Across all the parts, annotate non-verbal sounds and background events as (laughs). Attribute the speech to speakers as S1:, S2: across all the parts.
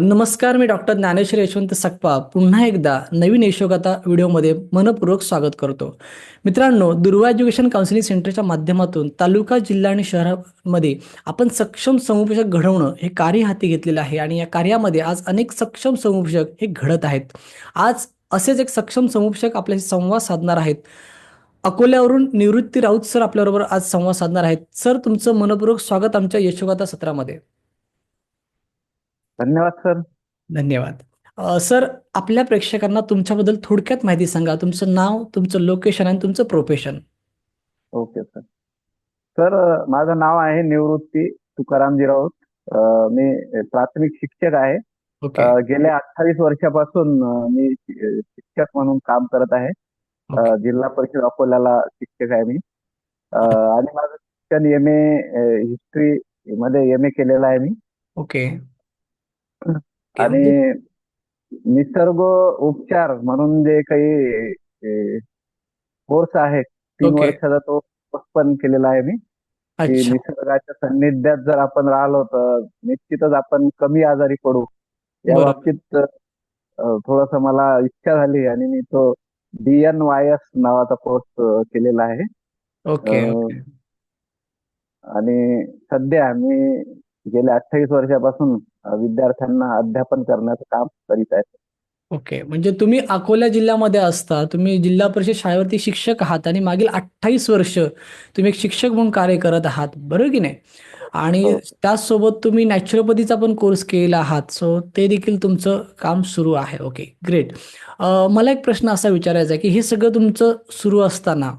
S1: नमस्कार मी डॉक्टर ज्ञानेश्वर यशवंत सकपा पुन्हा एकदा नवीन यशोगाथा व्हिडिओमध्ये मनपूर्वक स्वागत करतो. मित्रांनो दुर्वा एज्युकेशन काउन्सिलिंग सेंटरच्या माध्यमातून तालुका जिल्हा आणि शहरामध्ये आपण सक्षम समुपदेशक घडवणं हे कार्य हाती घेतलेलं आहे आणि या कार्यामध्ये आज अनेक सक्षम समुपदेशक हे घडत आहेत. आज असेच एक सक्षम समुपदेशक आपल्याशी संवाद साधणार आहेत. अकोल्यावरून निवृत्ती राऊत सर आपल्याबरोबर आज संवाद साधणार आहेत. सर तुमचं मनपूर्वक स्वागत आमच्या यशोगाथा सत्रामध्ये.
S2: धन्यवाद सर.
S1: धन्यवाद. सर आपल्या प्रेक्षकांना तुमच्याबद्दल थोडक्यात माहिती सांगा. तुमचं नाव तुमचं लोकेशन आणि तुमचं प्रोफेशन
S2: ओके सर. सर माझं नाव आहे निवृत्ती तुकारामजी राऊत. मी प्राथमिक शिक्षक आहे. अ, गेल्या अठ्ठावीस वर्षापासून मी शिक्षक म्हणून काम करत आहे.
S1: ओके.
S2: जिल्हा परिषद अकोल्याला शिक्षक आहे मी. आणि माझं शिक्षण एम ए हिस्ट्री मध्ये एम ए केलेलं आहे मी.
S1: ओके.
S2: आणि निसर्ग उपचार म्हणून जे काही कोर्स आहे तीन
S1: ओके.
S2: वर्षाचा तो कोर्स पण केलेला आहे मी. की निसर्गाच्या सान्निध्यात जर आपण राहिलो तर निश्चितच आपण कमी आजारी पडू. या. बाबतीत थोडस मला इच्छा झाली आणि मी तो डी एन वाय एस नावाचा कोर्स केलेला आहे.
S1: ओके.
S2: आणि सध्या मी गेल्या अठ्ठावीस वर्षापासून विद्यार्थ्यांना अध्यापन करण्याचं काम करीत आहे
S1: ओके. म्हणजे तुम्ही अकोला जिल्ह्यामध्ये असता तुम्ही जिल्हा परिषद शाळेवरती शिक्षक आहात आणि मागील अठ्ठावीस वर्ष तुम्ही एक शिक्षक म्हणून कार्य करत आहात. बरोबर की नाही? आणि
S2: हो.
S1: त्याचसोबत तुम्ही नॅचरोपॅथीचा पण कोर्स केलेला आहात. सो ते देखील तुमचं काम सुरू आहे. ओके. ग्रेट मला एक प्रश्न असा विचारायचा आहे की हे सगळं तुमचं सुरू असताना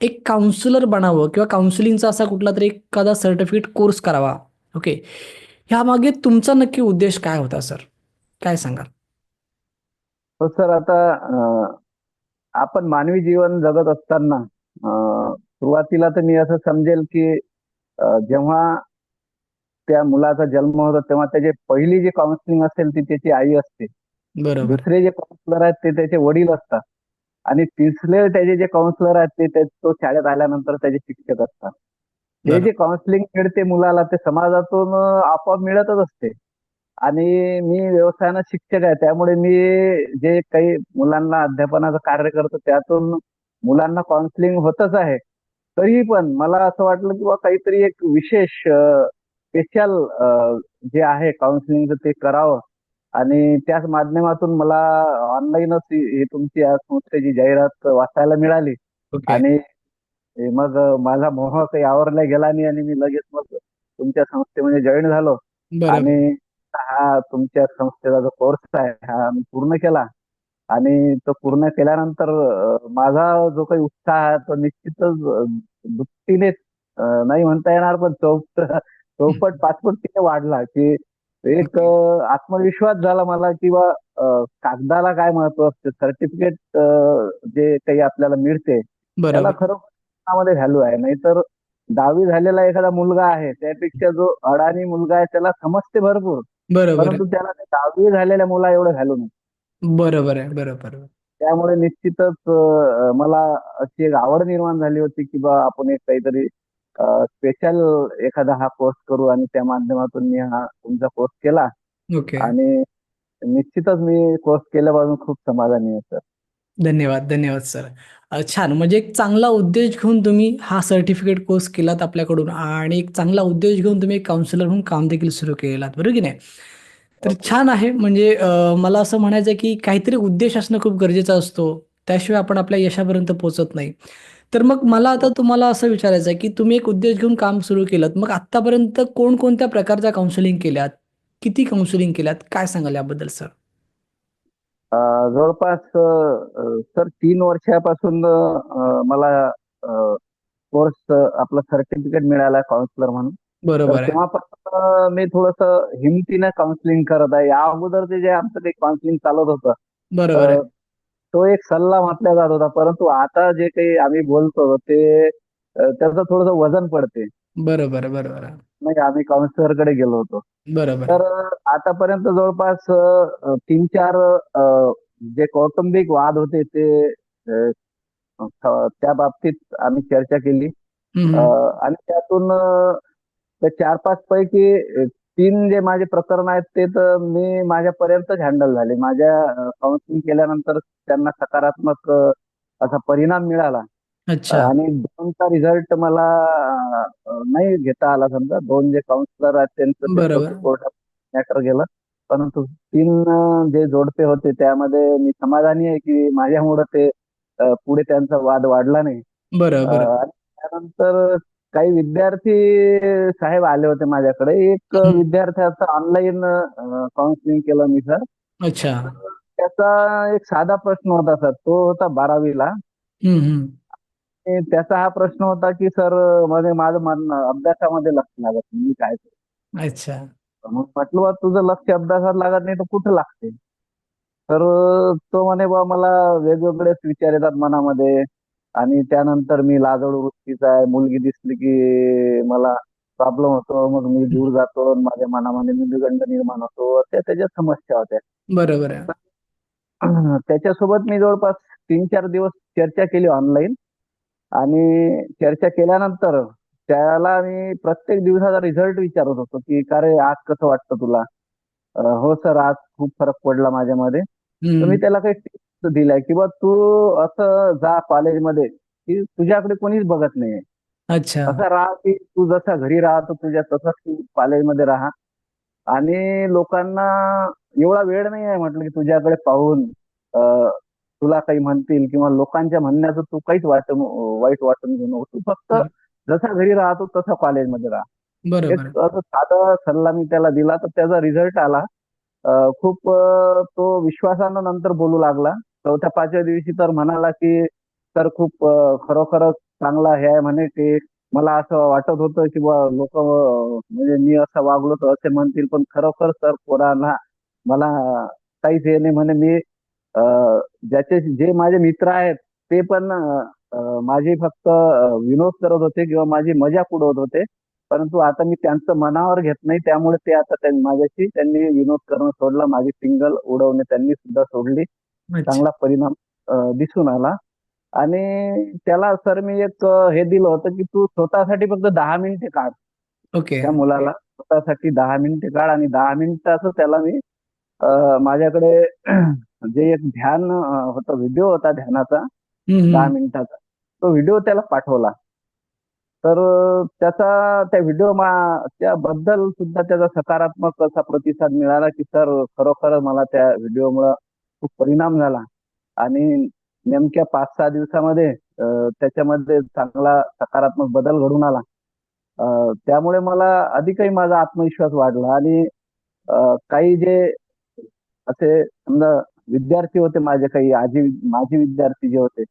S1: एक काउन्सिलर बनावं किंवा काउन्सिलिंगचा असा कुठला तरी एखादा सर्टिफिकेट कोर्स करावा? ओके ह्यामागे तुमचा नक्की उद्देश काय होता सर? काय सांगाल?
S2: हो सर आता आपण मानवी जीवन जगत असताना सुरुवातीला तर मी असं समजेल की जेव्हा त्या मुलाचा जन्म होतो तेव्हा त्याची पहिली जी काउन्सिलिंग असेल ती त्याची आई असते.
S1: बरोबर.
S2: दुसरे जे काउन्सिलर आहेत ते त्याचे वडील असतात. आणि तिसरे त्याचे जे काउन्सिलर आहेत ते- तो शाळेत आल्यानंतर त्याचे शिक्षक असतात. हे. जे काउन्सिलिंग मिळते मुलाला ते समाजातून आपोआप मिळतच असते. आणि मी व्यवसायानं शिक्षक आहे त्यामुळे मी जे काही मुलांना अध्यापनाचं कार्य करतो त्यातून मुलांना काउन्सिलिंग होतच आहे. तरी पण मला असं वाटलं की बा काहीतरी एक विशेष स्पेशल जे आहे काउन्सिलिंगचं ते करावं. आणि त्याच माध्यमातून मला ऑनलाईनच ही तुमची या संस्थेची जाहिरात वाचायला मिळाली. आणि मग माझा मोह काही आवरला गेला नाही आणि मी लगेच मग तुमच्या संस्थेमध्ये जॉईन झालो. आणि हा तुमच्या संस्थेचा जो कोर्स आहे हा मी पूर्ण केला. आणि तो पूर्ण केल्यानंतर माझा जो काही उत्साह आहे तो निश्चितच दुपटीने नाही म्हणता येणार पण चौपट चौपट पाचपट वाढला की एक आत्मविश्वास झाला मला किंवा कागदाला काय महत्त्व असते? सर्टिफिकेट जे काही आपल्याला मिळते त्याला
S1: बरोबर.
S2: खरं मध्ये व्हॅल्यू आहे. नाहीतर दहावी झालेला एखादा मुलगा आहे त्यापेक्षा जो अडाणी मुलगा आहे त्याला समजते भरपूर.
S1: बरोबर.
S2: परंतु त्याला ते दहावी झालेल्या मुला एवढं व्हॅल्यू नाही.
S1: बरोबर आहे बरोबर
S2: त्यामुळे निश्चितच अं, मला अशी एक आवड निर्माण झाली होती की बा आपण एक काहीतरी स्पेशल एखादा हा कोर्स करू आणि त्या माध्यमातून मी हा तुमचा कोर्स केला.
S1: ओके
S2: आणि निश्चितच मी कोर्स केल्यापासून खूप समाधानी आहे सर
S1: धन्यवाद धन्यवाद सर. छान. म्हणजे एक चांगला उद्देश घेऊन तुम्ही हा सर्टिफिकेट कोर्स केलात आपल्याकडून आणि एक चांगला उद्देश घेऊन तुम्ही एक काउन्सिलर म्हणून काम देखील सुरू केलात. बरोबर की नाही? तर छान आहे. म्हणजे मला असं म्हणायचं आहे की काहीतरी उद्देश असणं खूप गरजेचा असतो. त्याशिवाय आपण आपल्या यशापर्यंत पोहोचत नाही. तर मग मला आता तुम्हाला असं विचारायचं आहे की तुम्ही एक उद्देश घेऊन काम सुरू केलं मग आत्तापर्यंत कोणकोणत्या प्रकारच्या काउन्सिलिंग केल्यात? किती काउन्सिलिंग केल्यात? काय सांगाल याबद्दल सर?
S2: जवळपास सर तीन वर्षापासून मला कोर्स आपलं सर्टिफिकेट मिळालं काउन्सिलर म्हणून.
S1: बरोबर
S2: तेव्हापासून मी थोडस हिमतीनं काउन्सिलिंग करत आहे. या अगोदर जे आमचं काही काउन्सिलिंग चालत होतं
S1: बरोबर
S2: तो एक सल्ला म्हटला जात होता. परंतु आता जे काही आम्ही बोलतो ते त्याचं थोडस वजन पडते.
S1: बरोबर बरोबर आहे
S2: म्हणजे आम्ही काउन्सिलरकडे गेलो होतो.
S1: बरोबर.
S2: तर आतापर्यंत जवळपास तीन चार जे कौटुंबिक वाद होते ते त्या बाबतीत आम्ही चर्चा केली. आणि त्यातून त्या चार पाच पैकी तीन जे माझे प्रकरण आहेत ते तर मी माझ्यापर्यंतच हँडल झाले. माझ्या काउन्सिलिंग केल्यानंतर त्यांना सकारात्मक असा परिणाम मिळाला.
S1: अच्छा.
S2: आणि दोनचा रिझल्ट मला अ, नाही घेता आला समजा. दोन जे काउन्सिलर आहेत त्यांचं
S1: बरोबर.
S2: कोर्टात मॅटर गेलं परंतु तीन अ, जे जोडपे होते त्यामध्ये मी समाधानी आहे की माझ्यामुळं ते अ, पुढे त्यांचा वाद वाढला नाही.
S1: बरं
S2: अ,
S1: बरं
S2: आणि त्यानंतर काही विद्यार्थी साहेब आले होते माझ्याकडे. एक
S1: हं.
S2: विद्यार्थ्याचं ऑनलाईन काउन्सिलिंग केलं मी सर
S1: अच्छा.
S2: त्याचा एक साधा प्रश्न होता सर तो होता बारावीला. त्याचा हा प्रश्न होता की सरमध्ये माझं मन अभ्यासामध्ये लक्ष लागत नाही. मी काय करू?
S1: अच्छा.
S2: मग म्हटलं बा तुझं लक्ष अभ्यासात लागत नाही तर कुठं लागते? तर तो म्हणे बा मला वेगवेगळेच विचार येतात मनामध्ये. आणि त्यानंतर मी लाजळू वृत्तीचा आहे. मुलगी दिसली की मला प्रॉब्लेम होतो. मग मी दूर जातो आणि माझ्या मनामध्ये निर्गंड निर्माण होतो. त्या त्याच्या समस्या होत्या.
S1: बरं बरं
S2: त्याच्यासोबत मी जवळपास तीन चार दिवस चर्चा केली ऑनलाईन आणि चर्चा केल्यानंतर त्याला मी प्रत्येक दिवसाचा रिझल्ट विचारत होतो की का रे आज कसं वाटतं तुला? हो सर आज खूप फरक पडला माझ्यामध्ये. तर मी त्याला काही टिप्स दिल्या की बा तू असं जा कॉलेजमध्ये की तुझ्याकडे कोणीच बघत नाहीये.
S1: अच्छा.
S2: असं राहा की तू जसा घरी राहतो तुझ्या तसंच तू कॉलेजमध्ये राहा. आणि लोकांना एवढा वेळ नाही आहे म्हटलं की तुझ्याकडे पाहून तुला काही म्हणतील किंवा लोकांच्या म्हणण्याचं तू काहीच वाट वाईट वाटून घेऊ नको. तू फक्त. जसा घरी राहतो तसा कॉलेजमध्ये राहा. एक असं साधा सल्ला मी त्याला दिला तर त्याचा रिझल्ट आला. खूप तो विश्वासानं नंतर बोलू लागला. चौथ्या पाचव्या दिवशी तर म्हणाला की सर खूप खरोखरच चांगला हे आहे म्हणे की मला असं वाटत होतं की बा लोक म्हणजे मी असं वागलो तर असे म्हणतील पण खरोखर सर पोरांना मला काहीच हे नाही म्हणे. मी ज्याचे जे माझे मित्र आहेत ते पण माझी फक्त विनोद करत होते किंवा माझी मजाक उडवत होते परंतु आता मी त्यांचं मनावर घेत नाही. त्यामुळे ते आता माझ्याशी त्यांनी विनोद करणं सोडला. माझी सिंगल उडवणे त्यांनी सुद्धा सोडली. चांगला परिणाम दिसून आला. आणि त्याला सर मी एक हे दिलं होतं की तू स्वतःसाठी फक्त दहा मिनिटे काढ.
S1: ओके.
S2: त्या मुलाला स्वतःसाठी दहा मिनिटे काढ आणि दहा मिनिटाचं त्याला मी माझ्याकडे (clears throat) जे एक ध्यान होतं व्हिडिओ होता ध्यानाचा दहा मिनिटाचा. तो व्हिडिओ त्याला पाठवला. तर त्याचा त्या व्हिडिओ त्याबद्दल सुद्धा त्याचा सकारात्मक असा प्रतिसाद मिळाला की सर खरोखर मला त्या व्हिडिओमुळं खूप परिणाम झाला. आणि नेमक्या पाच सहा दिवसामध्ये त्याच्यामध्ये चांगला सकारात्मक बदल घडून आला. त्यामुळे मला अधिकही माझा आत्मविश्वास वाढला आणि काही जे असे समजा विद्यार्थी होते माझे काही आजी माझे विद्यार्थी जे होते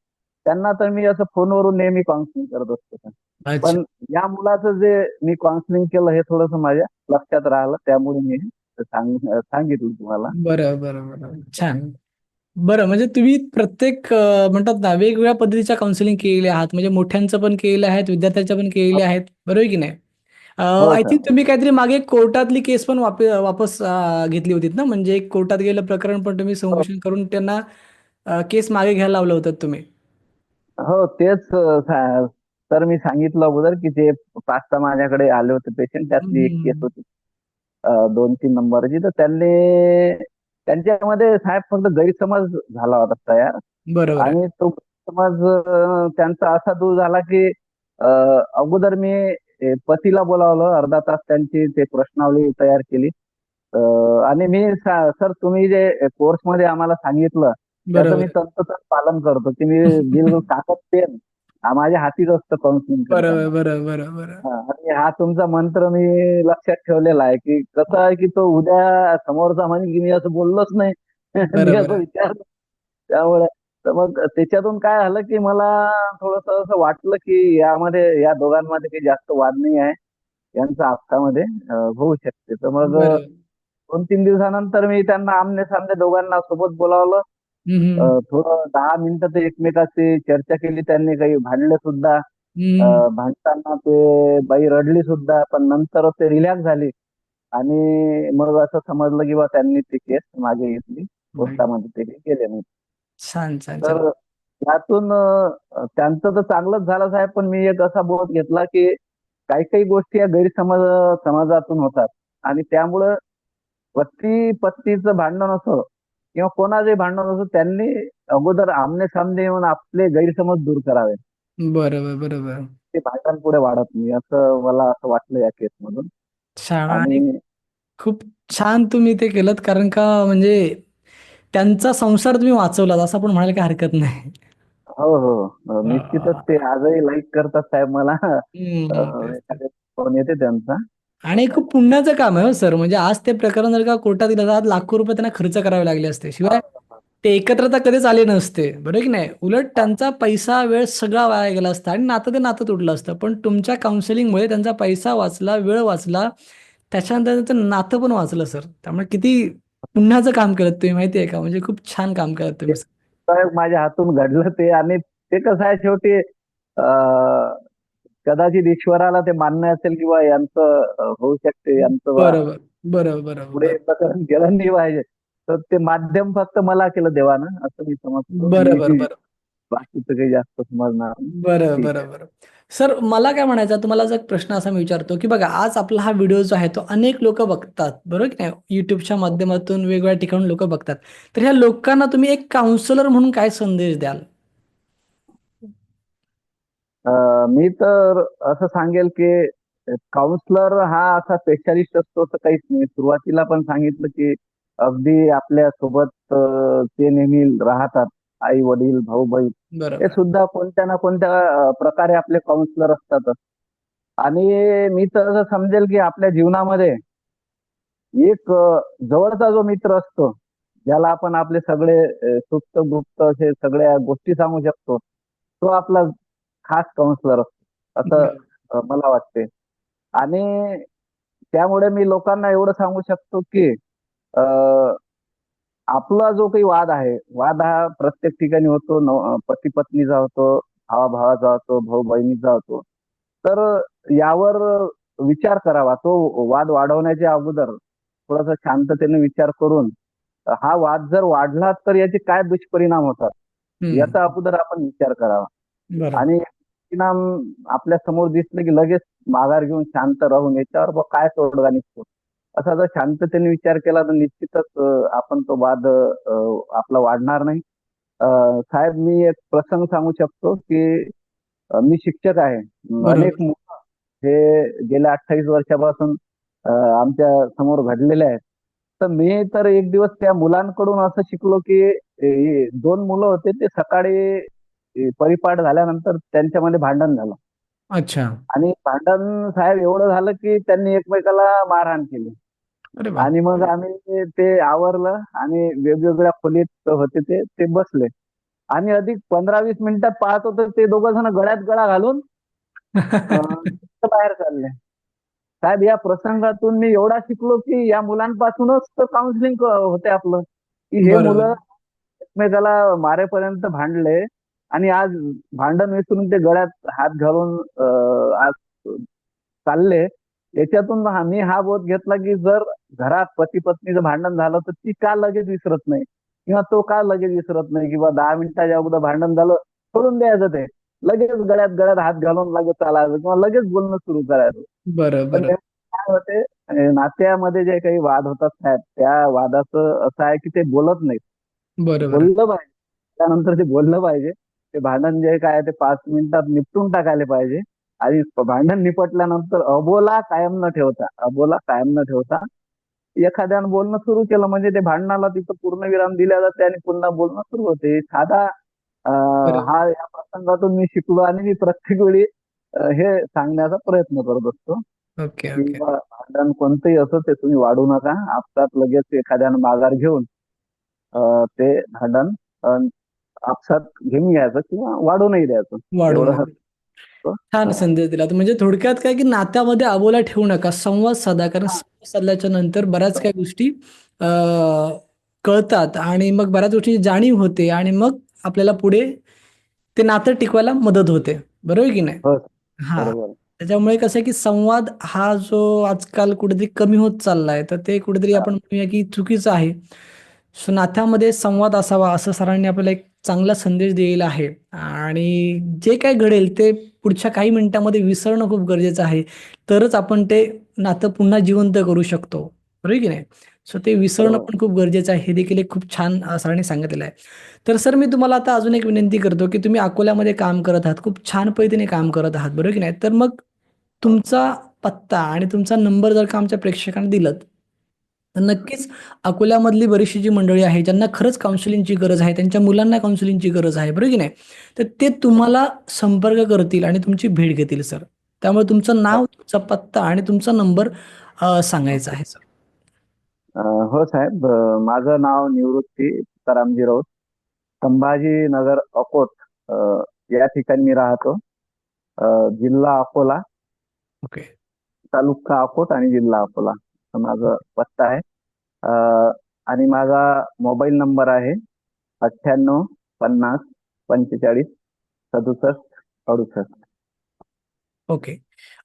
S2: त्यांना तर मी असं फोनवरून नेहमी काउन्सिलिंग करत असतो पण. या मुलाचं जे मी काउन्सिलिंग केलं हे थोडस माझ्या लक्षात राहिलं त्यामुळे मी हे सांग सांगितलं तुम्हाला.
S1: बरं बरं बरं. छान. बरं म्हणजे तुम्ही प्रत्येक म्हणतात ना वेगवेगळ्या पद्धतीच्या काउन्सिलिंग केलेले आहात. म्हणजे मोठ्यांचं पण केलेलं आहेत विद्यार्थ्यांच्या पण केलेले आहेत. बरोबर की नाही?
S2: हो
S1: आय
S2: सर
S1: थिंक तुम्ही काहीतरी मागे कोर्टातली केस पण वाप वापस अं, घेतली होती ना? म्हणजे एक कोर्टात गेलं प्रकरण पण तुम्ही संभाषण करून त्यांना केस मागे घ्यायला लावलं होतं तुम्ही.
S2: हो तेच अं, सा- तर मी सांगितलं अगोदर की ते पाच सहा माझ्याकडे आले होते पेशंट त्यातली एक केस
S1: हम्म.
S2: होती. अं, दोन तीन नंबरची. तर त्यांनी त्यांच्यामध्ये साहेब फक्त गैरसमज झाला होता तयार.
S1: बरोबर. आहे
S2: आणि तो समज अं, त्यांचा असा दूर झाला की अं, अगोदर मी पतीला बोलावलं अर्धा तास त्यांची ते प्रश्नावली तयार केली. आणि मी सर तुम्ही जे कोर्समध्ये आम्हाला सांगितलं त्याचं मी तंतोतंत पालन करतो की मी बिलकुल पेन हा माझ्या हातीच असतं काउन्सिलिंग आणि हा तुमचा मंत्र मी लक्षात ठेवलेला आहे की कसं आहे की तो उद्या समोरचा म्हणे की मी असं बोललोच नाही. (laughs) मी असं विचार त्यामुळे तर मग त्याच्यातून काय झालं की मला थोडस असं वाटलं की यामध्ये या दोघांमध्ये काही जास्त वाद नाही आहे. यांचा आपसामध्ये होऊ शकते. तर मग दोन तीन दिवसानंतर मी त्यांना आमने सामने दोघांना सोबत बोलावलं. थोडं दहा मिनिटं ते एकमेकाशी चर्चा केली त्यांनी काही भांडले सुद्धा. भांडताना ते बाई रडली सुद्धा पण नंतर ते रिलॅक्स झाली. आणि मग असं समजलं की बा त्यांनी ती केस मागे घेतली. कोर्टामध्ये ते काही गेले नाही
S1: छान छान छान.
S2: तर यातून अं, त्यांचं तर चांगलंच झालं साहेब पण मी एक असा बोध घेतला की काही काही गोष्टी या गैरसमज समाजातून होतात. आणि त्यामुळं पती पत्नीचं भांडण असो किंवा कोणाचंही भांडण असो त्यांनी अगोदर आमने सामने येऊन आपले गैरसमज दूर करावे.
S1: बरोबर बरोबर.
S2: ते भांडण पुढे वाढत नाही असं मला असं वाटलं या केस मधून
S1: छान. आणि
S2: आणि
S1: खूप छान तुम्ही ते केलं कारण का म्हणजे त्यांचा संसार तुम्ही वाचवलात असं आपण म्हणायला काही हरकत नाही.
S2: हो हो. निश्चितच ते आजही लाईक करतात साहेब मला. फोन येते त्यांचा.
S1: आणि खूप पुण्याचं काम आहे हो सर. म्हणजे आज ते प्रकरण जर का कोर्टात दिलं तर आज लाखो रुपये त्यांना खर्च करावे लागले असते. शिवाय ते एकत्रता कधीच आले नसते. बरोबर की नाही? उलट त्यांचा पैसा वेळ सगळा वाया गेला असता आणि नातं ते नातं तुटलं असतं. पण तुमच्या काउन्सिलिंगमुळे त्यांचा पैसा वाचला वेळ वाचला. त्याच्यानंतर त्यांचं नातं पण वाचलं सर. त्यामुळे किती पुण्याचं काम केलं तुम्ही माहिती आहे का? म्हणजे खूप छान काम केलं तुम्ही.
S2: माझ्या हातून घडलं ते आणि ते कसं आहे शेवटी कदाचित ईश्वराला ते मान्य असेल किंवा यांचं होऊ शकते यांचं
S1: बरोबर बरोबर
S2: पुढे प्रकरण गेलं नाही पाहिजे तर ते माध्यम फक्त मला केलं देवानं असं मी समजतो.
S1: बरोबर बरोबर
S2: बाकीचं काही जास्त समजणार.
S1: बरं बरं बरं. सर मला काय म्हणायचं तुम्हाला जर प्रश्न असा मी विचारतो की बघा आज आपला हा व्हिडिओ जो आहे तो अनेक लोक बघतात बरोबर की नाही? युट्यूबच्या माध्यमातून वेगवेगळ्या ठिकाणून लोक बघतात. तर ह्या लोकांना तुम्ही एक काउन्सिलर म्हणून काय संदेश द्याल?
S2: मी तर असं सांगेल की काउन्सलर हा असा स्पेशालिस्ट असतो असं काहीच नाही. सुरुवातीला पण सांगितलं की अगदी आपल्यासोबत ते नेहमी राहतात. आई वडील भाऊ बहीण
S1: बरोबर.
S2: सुद्धा कोणत्या ना कोणत्या प्रकारे आपले काउन्सलर असतातच. आणि मी तर असं समजेल की आपल्या जीवनामध्ये एक जवळचा जो मित्र असतो ज्याला आपण आपले सगळे सुप्त गुप्त असे सगळ्या गोष्टी सांगू शकतो तो आपला खास काउन्सलर असतो असं मला वाटते. आणि त्यामुळे मी लोकांना एवढं सांगू शकतो की आपला जो काही वाद आहे वाद हा प्रत्येक ठिकाणी होतो. पती पत्नीचा होतो भावा भावाचा होतो भाऊ बहिणीचा होतो तर यावर विचार करावा. तो वाद वाढवण्याच्या अगोदर थोडासा शांततेने विचार करून हा वाद जर वाढला तर याचे काय दुष्परिणाम होतात याचा अगोदर आपण विचार करावा. आणि परिणाम आपल्यासमोर दिसले की लगेच माघार घेऊन शांत राहून याच्यावर काय तोडगा निघतो. असा जर शांततेने विचार केला तर निश्चितच आपण तो वाद आपला वाढणार नाही. साहेब मी एक प्रसंग सांगू शकतो की मी शिक्षक आहे. अनेक मुलं हे गेल्या अठ्ठावीस वर्षापासून आमच्यासमोर घडलेले आहेत. तर मी तर एक दिवस त्या मुलांकडून असं शिकलो की दोन मुलं होते ते सकाळी परिपाठ झाल्यानंतर त्यांच्यामध्ये भांडण झालं.
S1: अच्छा.
S2: आणि भांडण साहेब एवढं झालं की त्यांनी एकमेकाला मारहाण केली. आणि मग आम्ही ते आवरलं आणि वेगवेगळ्या खोलीत होते ते ते बसले. आणि अधिक पंधरा वीस मिनिटात पाहत होतो ते दोघं जण गळ्यात गळा घालून (laughs) बाहेर चालले. साहेब या प्रसंगातून मी एवढा शिकलो की या मुलांपासूनच काउन्सिलिंग होते आपलं. की हे. मुलं एकमेकाला मारेपर्यंत भांडले आणि आज भांडण विसरून ते गळ्यात हात घालून आज चालले. याच्यातून मी हा बोध घेतला की जर घरात पती पत्नीचं भांडण झालं तर ती का लगेच विसरत नाही? किंवा तो का लगेच विसरत नाही? किंवा दहा मिनिटाच्या अगोदर भांडण झालं सोडून द्यायचं ते. लगेच गळ्यात गळ्यात हात घालून लगेच चालायचं किंवा लगेच बोलणं सुरू करायचं.
S1: बरं
S2: पण
S1: बरं
S2: काय होते नात्यामध्ये जे काही वाद होतात साहेब त्या वादाचं असं आहे की ते बोलत नाहीत.
S1: बरोबर
S2: बोललं पाहिजे. त्यानंतर ते बोललं पाहिजे ते भांडण जे काय ते पाच मिनिटात निपटून टाकायला पाहिजे. आणि भांडण निपटल्यानंतर अबोला कायम न ठेवता अबोला कायम न ठेवता एखाद्यानं बोलणं सुरू केलं. म्हणजे ते भांडणाला तिथं पूर्ण विराम दिला जाते आणि पुन्हा बोलणं सुरू होते. साधा. हा या प्रसंगातून मी शिकलो आणि मी प्रत्येक वेळी हे सांगण्याचा प्रयत्न करत असतो.
S1: ओके
S2: भांडण कोणतंही असो ते तुम्ही वाढू नका. आपसात लगेच एखाद्यानं माघार घेऊन ते भांडण आपसात घेऊन घ्यायचं किंवा वाढू नाही द्यायचं. एवढं
S1: छान संदेश दिला. म्हणजे थोडक्यात काय की नात्यामध्ये अबोला ठेवू नका. संवाद साधा. कारण संवाद साधल्याच्या नंतर बऱ्याच काही गोष्टी अं, कळतात. आणि मग बऱ्याच गोष्टी जाणीव होते. आणि मग आपल्याला पुढे ते नातं टिकवायला मदत होते. बरोबर की नाही?
S2: हो,
S1: हा. त्याच्यामुळे कसं आहे की संवाद हा जो आजकाल कुठेतरी कमी होत चाललाय तर ते कुठेतरी आपण म्हणूया की चुकीचं आहे. सो नात्यामध्ये संवाद असावा असं सरांनी आपल्याला एक चांगला संदेश दिलेला आहे. आणि जे काय घडेल ते पुढच्या काही मिनिटांमध्ये विसरणं खूप गरजेचं आहे. तरच आपण ते नातं पुन्हा जिवंत करू शकतो. बरोबर की नाही? सो ते विसरणं
S2: बरोबर.
S1: पण खूप गरजेचं आहे. हे देखील एक खूप छान सरांनी सांगितलेलं आहे. तर सर मी तुम्हाला आता अजून एक विनंती करतो की तुम्ही अकोल्यामध्ये काम करत आहात. खूप छान पद्धतीने काम करत आहात. बरोबर की नाही? तर मग तुमचा पत्ता आणि तुमचा नंबर जर का आमच्या प्रेक्षकांना दिलं तर नक्कीच अकोल्यामधली बरीचशी जी मंडळी आहे ज्यांना खरंच काउन्सिलिंगची गरज आहे त्यांच्या मुलांना काउन्सिलिंगची गरज आहे बरोबर की नाही? तर ते तुम्हाला संपर्क करतील आणि तुमची भेट घेतील सर. त्यामुळे तुमचं नाव तुमचा पत्ता आणि तुमचा नंबर सांगायचा आहे सर.
S2: हो साहेब. माझं नाव निवृत्ती तुकारामजी राऊत. संभाजीनगर अकोट अं, या ठिकाणी मी राहतो. जिल्हा अकोला.
S1: ओके.
S2: तालुका अकोट आणि जिल्हा अकोला. असं माझं पत्ता आहे. आणि माझा मोबाईल नंबर आहे अठ्ठ्याण्णव पन्नास पंचेचाळीस सदुसष्ट अडुसष्ट.
S1: ओके.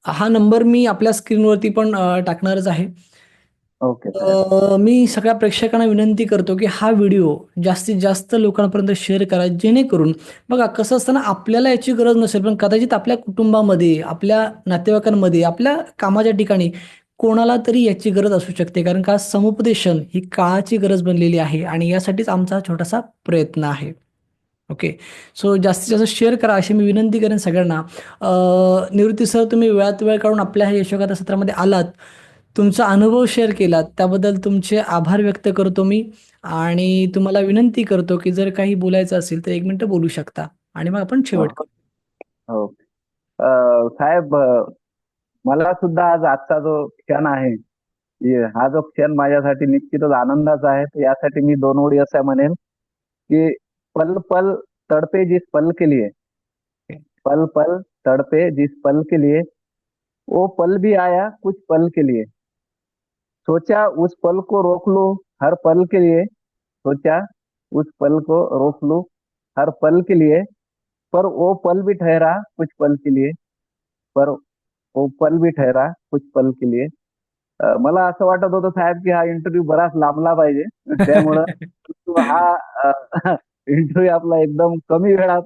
S1: हा नंबर मी आपल्या स्क्रीनवरती पण टाकणारच आहे.
S2: ओके.
S1: मी सगळ्या प्रेक्षकांना विनंती करतो की हा व्हिडिओ जास्तीत जास्त लोकांपर्यंत शेअर करा जेणेकरून बघा कसं असतं ना आपल्याला याची गरज नसेल पण कदाचित आपल्या कुटुंबामध्ये आपल्या नातेवाईकांमध्ये आपल्या कामाच्या ठिकाणी कोणाला तरी याची गरज असू शकते. कारण का समुपदेशन ही काळाची गरज बनलेली आहे आणि यासाठीच आमचा छोटासा प्रयत्न आहे. ओके. सो जास्तीत जास्त शेअर करा अशी मी विनंती करेन सगळ्यांना. निवृत्ती सर तुम्ही वेळात वेळ काढून आपल्या ह्या यशोगाथा सत्रामध्ये आलात. तुमचा अनुभव शेअर केलात. त्याबद्दल तुमचे आभार व्यक्त करतो मी. आणि तुम्हाला विनंती करतो की जर काही बोलायचं असेल तर एक मिनिटं बोलू शकता. आणि मग आपण शेवट हो.
S2: हो. करू साहेब मला सुद्धा आज आजचा जो क्षण आहे हा जो क्षण माझ्यासाठी निश्चितच आनंदाचा आहे. यासाठी मी दोन ओळी असं म्हणेन की पल पल तड़पे जिस पल के लिए. पल पल तड़पे जिस पल के लिए. वो पल भी आया कुछ पल के लिए. सोचा उस पल को रोक लूँ हर पल के लिए. सोचा उस पल को रोक लूँ हर पल के लिए. पर वो पल भी ठहरा कुछ पल के लिए. पर वो पल भी ठहरा कुछ पल के लिए अं, मला असं वाटत होतं साहेब की हा इंटरव्ह्यू बराच लांबला पाहिजे त्यामुळं तो हा इंटरव्ह्यू आपला एकदम कमी वेळात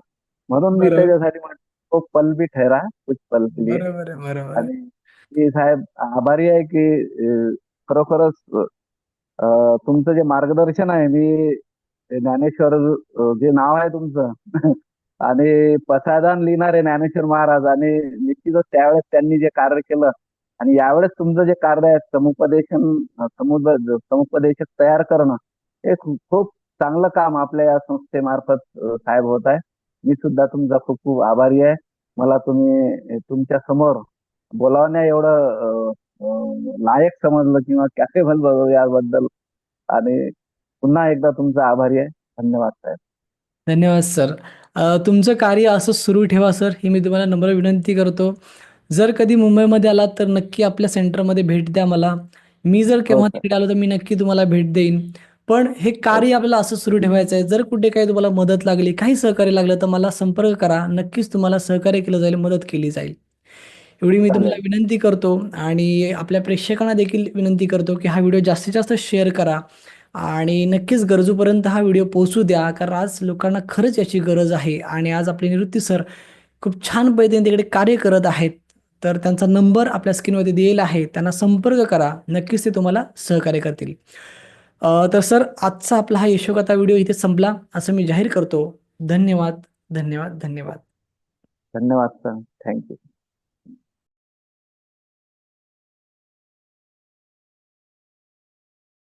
S2: म्हणून मी
S1: बरोबर.
S2: त्याच्यासाठी म्हणतो तो पल भी ठहरा कुछ पल के लिए
S1: बरोबर आहे बरोबर आहे.
S2: आणि मी साहेब आभारी आहे की अं, खरोखरच अं, तुमचं जे मार्गदर्शन आहे मी ज्ञानेश्वर अं, जे नाव आहे तुमचं आणि पसायदान लिहिणारे ज्ञानेश्वर महाराज आणि निश्चितच त्यावेळेस त्यांनी जे कार्य केलं आणि यावेळेस तुमचं जे कार्य आहे समुपदेशन समुद समुपदेशक तयार करणं हे खूप चांगलं काम आपल्या या संस्थेमार्फत साहेब होत आहे. मी सुद्धा तुमचा खूप खूप आभारी आहे. मला तुम्ही तुमच्यासमोर बोलावण्या एवढं लायक समजलं किंवा कॅपेबल याबद्दल. आणि पुन्हा एकदा तुमचा आभारी आहे. धन्यवाद साहेब.
S1: धन्यवाद सर. तुमचं कार्य असं सुरू ठेवा सर. ही मी तुम्हाला नम्र विनंती करतो. जर कधी मुंबईमध्ये आलात तर नक्की आपल्या सेंटरमध्ये भेट द्या मला. मी जर केव्हा. तिकडे आलो तर मी नक्की तुम्हाला भेट देईन. पण हे कार्य आपल्याला असं सुरू ठेवायचं आहे जर कुठे काही तुम्हाला मदत लागली काही सहकार्य लागलं तर मला संपर्क करा. नक्कीच तुम्हाला सहकार्य केलं जाईल मदत केली जाईल. एवढी मी तुम्हाला विनंती करतो आणि आपल्या प्रेक्षकांना देखील विनंती करतो की हा व्हिडिओ जास्तीत जास्त शेअर करा. आणि नक्कीच गरजूपर्यंत हा व्हिडिओ पोहोचू द्या कारण आज लोकांना खरंच याची गरज आहे. आणि आज आपले निवृत्ती सर खूप छान पद्धतीने तिकडे कार्य करत आहेत. तर त्यांचा नंबर आपल्या स्क्रीनवरती दिलेला आहे. त्यांना संपर्क करा. नक्कीच ते तुम्हाला सहकार्य करतील. तर सर आजचा आपला हा यशोगाथा व्हिडिओ इथे संपला. असं मी जाहीर करतो. धन्यवाद. धन्यवाद. धन्यवाद.
S2: धन्यवाद सर. थँक्यू